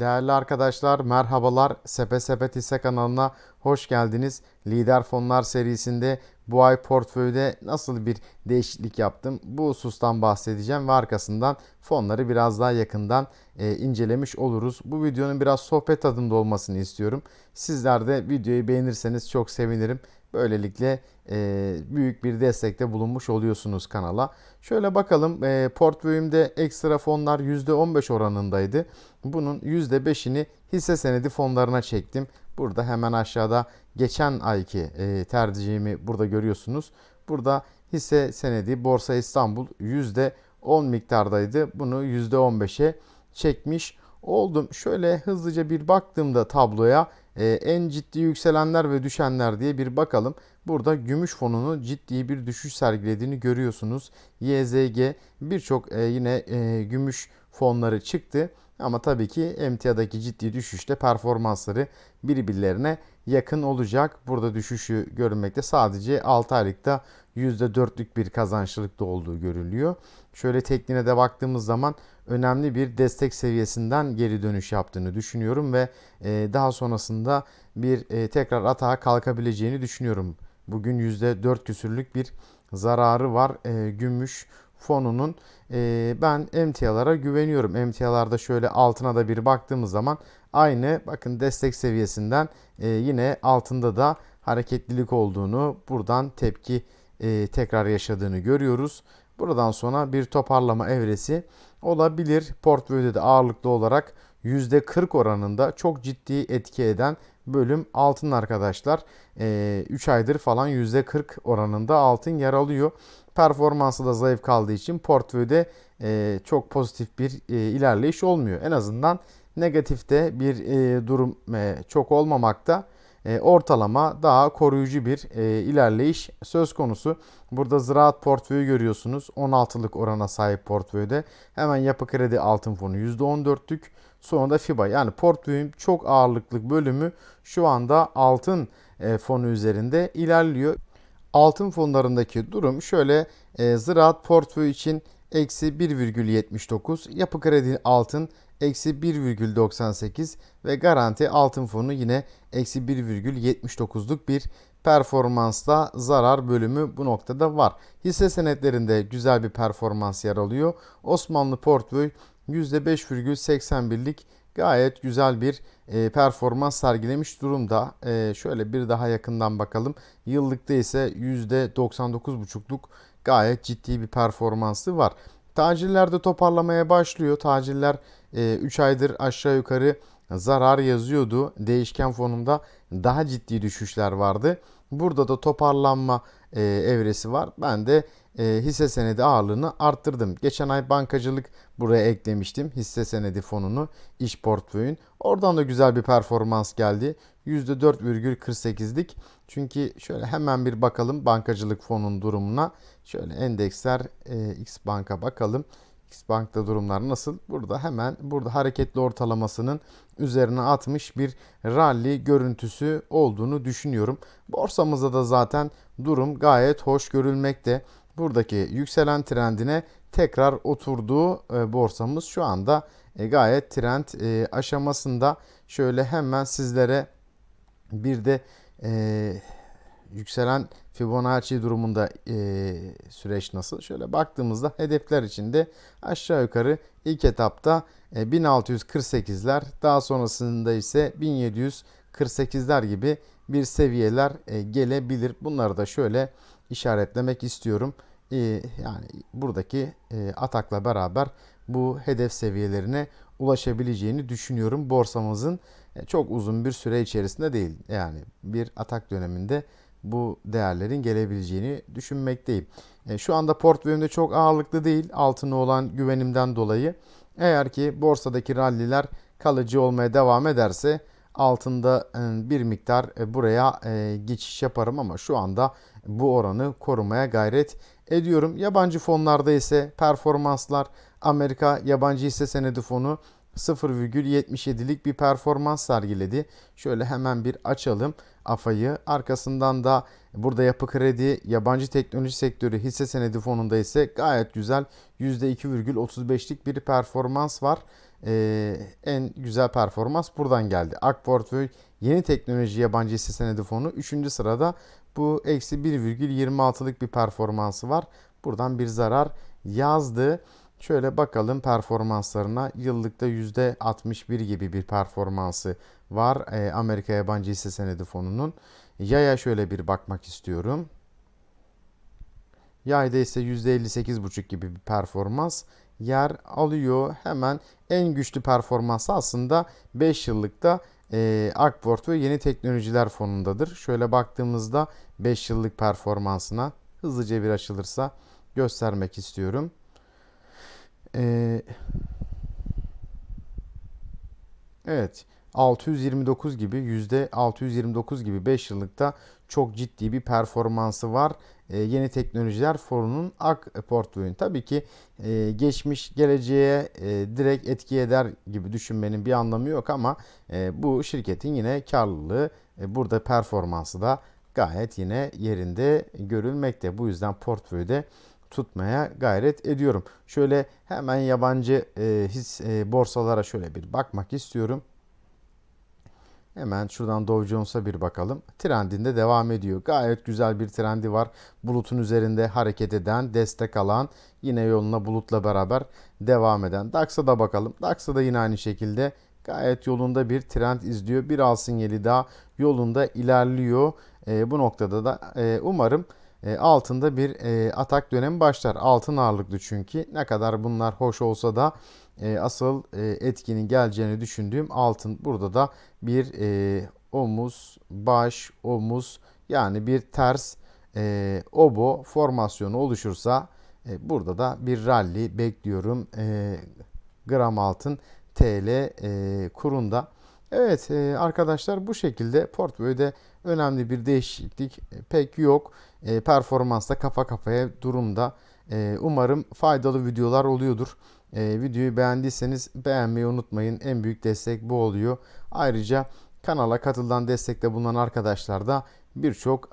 Değerli arkadaşlar merhabalar. Sepe Sepet hisse kanalına hoş geldiniz. Lider fonlar serisinde bu ay portföyde nasıl bir değişiklik yaptım bu husustan bahsedeceğim ve arkasından fonları biraz daha yakından e, incelemiş oluruz. Bu videonun biraz sohbet tadında olmasını istiyorum. Sizler de videoyu beğenirseniz çok sevinirim. Böylelikle e, büyük bir destekte bulunmuş oluyorsunuz kanala. Şöyle bakalım e, portföyümde ekstra fonlar %15 oranındaydı. Bunun %5'ini hisse senedi fonlarına çektim. Burada hemen aşağıda geçen ayki e, tercihimi burada görüyorsunuz. Burada hisse senedi Borsa İstanbul %10 miktardaydı. Bunu %15'e çekmiş oldum. Şöyle hızlıca bir baktığımda tabloya e, en ciddi yükselenler ve düşenler diye bir bakalım. Burada gümüş fonunu ciddi bir düşüş sergilediğini görüyorsunuz. YZG birçok e, yine e, gümüş fonları çıktı. Ama tabii ki emtiadaki ciddi düşüşte performansları birbirlerine yakın olacak. Burada düşüşü görünmekte sadece 6 aylıkta %4'lük bir kazançlılıkta olduğu görülüyor. Şöyle tekniğine de baktığımız zaman önemli bir destek seviyesinden geri dönüş yaptığını düşünüyorum ve e, daha sonrasında bir e, tekrar atağa kalkabileceğini düşünüyorum. Bugün %4 küsürlük bir zararı var e, gümüş fonunun. Ben emtialara güveniyorum. Emtialarda şöyle altına da bir baktığımız zaman aynı bakın destek seviyesinden yine altında da hareketlilik olduğunu buradan tepki tekrar yaşadığını görüyoruz. Buradan sonra bir toparlama evresi olabilir. Portföyde de ağırlıklı olarak %40 oranında çok ciddi etki eden bölüm altın arkadaşlar. 3 aydır falan %40 oranında altın yer alıyor. Performansı da zayıf kaldığı için portföyde çok pozitif bir ilerleyiş olmuyor. En azından negatifte bir durum çok olmamakta e, ortalama daha koruyucu bir e, ilerleyiş söz konusu. Burada ziraat portföyü görüyorsunuz. 16'lık orana sahip portföyde. Hemen yapı kredi altın fonu %14'lük. Sonra da FIBA yani portföyün çok ağırlıklı bölümü şu anda altın e, fonu üzerinde ilerliyor. Altın fonlarındaki durum şöyle e, ziraat portföyü için eksi 1,79 yapı kredi altın eksi 1,98 ve garanti altın fonu yine eksi 1,79'luk bir performansla zarar bölümü bu noktada var. Hisse senetlerinde güzel bir performans yer alıyor. Osmanlı portföy %5,81'lik gayet güzel bir e, performans sergilemiş durumda. E, şöyle bir daha yakından bakalım. Yıllıkta ise %99,5'luk gayet ciddi bir performansı var. Tacirler de toparlamaya başlıyor. Tacirler 3 e, aydır aşağı yukarı zarar yazıyordu. Değişken fonunda daha ciddi düşüşler vardı. Burada da toparlanma e, evresi var. Ben de e, hisse senedi ağırlığını arttırdım. Geçen ay bankacılık buraya eklemiştim. Hisse senedi fonunu iş portföyün. Oradan da güzel bir performans geldi. %4,48'lik. Çünkü şöyle hemen bir bakalım bankacılık fonunun durumuna. Şöyle endeksler e, X Bank'a bakalım. X Bank'ta durumlar nasıl? Burada hemen burada hareketli ortalamasının üzerine atmış bir rally görüntüsü olduğunu düşünüyorum. Borsamızda da zaten durum gayet hoş görülmekte. Buradaki yükselen trendine tekrar oturduğu e, borsamız şu anda e, gayet trend e, aşamasında. Şöyle hemen sizlere bir de yükselen Fibonacci durumunda e, süreç nasıl? Şöyle baktığımızda hedefler içinde aşağı yukarı ilk etapta e, 1648'ler daha sonrasında ise 1748'ler gibi bir seviyeler e, gelebilir. Bunları da şöyle işaretlemek istiyorum. E, yani buradaki e, atakla beraber bu hedef seviyelerine ulaşabileceğini düşünüyorum. Borsamızın e, çok uzun bir süre içerisinde değil. Yani bir atak döneminde bu değerlerin gelebileceğini düşünmekteyim. E, şu anda portföyümde çok ağırlıklı değil altına olan güvenimden dolayı. Eğer ki borsadaki ralliler kalıcı olmaya devam ederse altında e, bir miktar e, buraya geçiş yaparım ama şu anda bu oranı korumaya gayret ediyorum. Yabancı fonlarda ise performanslar Amerika yabancı hisse senedi fonu 0,77'lik bir performans sergiledi. Şöyle hemen bir açalım AFA'yı. Arkasından da burada yapı kredi, yabancı teknoloji sektörü hisse senedi fonunda ise gayet güzel %2,35'lik bir performans var. Ee, en güzel performans buradan geldi. Ak Portföy Yeni Teknoloji Yabancı Hisse Senedi Fonu 3. sırada bu eksi 1,26'lık bir performansı var. Buradan bir zarar yazdı. Şöyle bakalım performanslarına. Yıllıkta %61 gibi bir performansı var e, Amerika Yabancı Hisse Senedi Fonu'nun. Yaya şöyle bir bakmak istiyorum. Yayda ise %58,5 gibi bir performans yer alıyor. Hemen en güçlü performansı aslında 5 yıllıkta e, Akport ve Yeni Teknolojiler Fonu'ndadır. Şöyle baktığımızda 5 yıllık performansına hızlıca bir açılırsa göstermek istiyorum. Ee, evet 629 gibi yüzde 629 gibi 5 yıllıkta çok ciddi bir performansı var. Ee, yeni teknolojiler fonunun ak portföyün. Tabii ki e, geçmiş geleceğe e, direkt etki eder gibi düşünmenin bir anlamı yok ama e, bu şirketin yine karlılığı e, burada performansı da gayet yine yerinde görülmekte. Bu yüzden portföyde tutmaya gayret ediyorum. Şöyle hemen yabancı e, his e, borsalara şöyle bir bakmak istiyorum. Hemen şuradan Dow Jones'a bir bakalım. Trendinde devam ediyor. Gayet güzel bir trendi var. Bulutun üzerinde hareket eden, destek alan, yine yoluna bulutla beraber devam eden. DAX'a da bakalım. DAX'a da yine aynı şekilde gayet yolunda bir trend izliyor. Bir al sinyali daha yolunda ilerliyor. E, bu noktada da e, umarım altında bir e, atak dönemi başlar. Altın ağırlıklı çünkü. Ne kadar bunlar hoş olsa da e, asıl etkinin geleceğini düşündüğüm altın. Burada da bir omuz, baş, omuz yani bir ters obo formasyonu oluşursa burada da bir rally bekliyorum. Gram altın TL kurunda. Evet arkadaşlar bu şekilde portföyde önemli bir değişiklik pek yok e, performansta kafa kafaya durumda. E, umarım faydalı videolar oluyordur. E, videoyu beğendiyseniz beğenmeyi unutmayın. En büyük destek bu oluyor. Ayrıca kanala katılan destekte bulunan arkadaşlar da birçok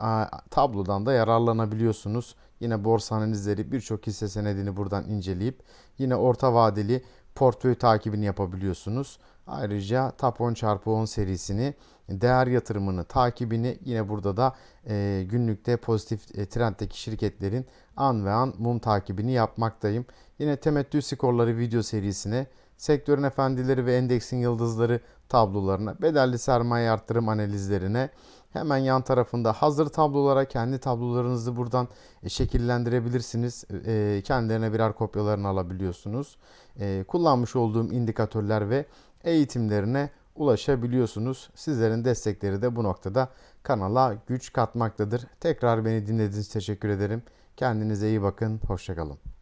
tablodan da yararlanabiliyorsunuz. Yine borsa analizleri birçok hisse senedini buradan inceleyip yine orta vadeli portföy takibini yapabiliyorsunuz. Ayrıca TAP 10 çarpı 10 serisini değer yatırımını takibini yine burada da e, günlükte pozitif e, trenddeki şirketlerin an ve an mum takibini yapmaktayım. Yine temettü skorları video serisine sektörün efendileri ve endeksin yıldızları tablolarına, bedelli sermaye arttırım analizlerine, hemen yan tarafında hazır tablolara kendi tablolarınızı buradan e, şekillendirebilirsiniz. E, kendilerine birer kopyalarını alabiliyorsunuz. E, kullanmış olduğum indikatörler ve eğitimlerine ulaşabiliyorsunuz. Sizlerin destekleri de bu noktada kanala güç katmaktadır. Tekrar beni dinlediğiniz için teşekkür ederim. Kendinize iyi bakın. Hoşçakalın.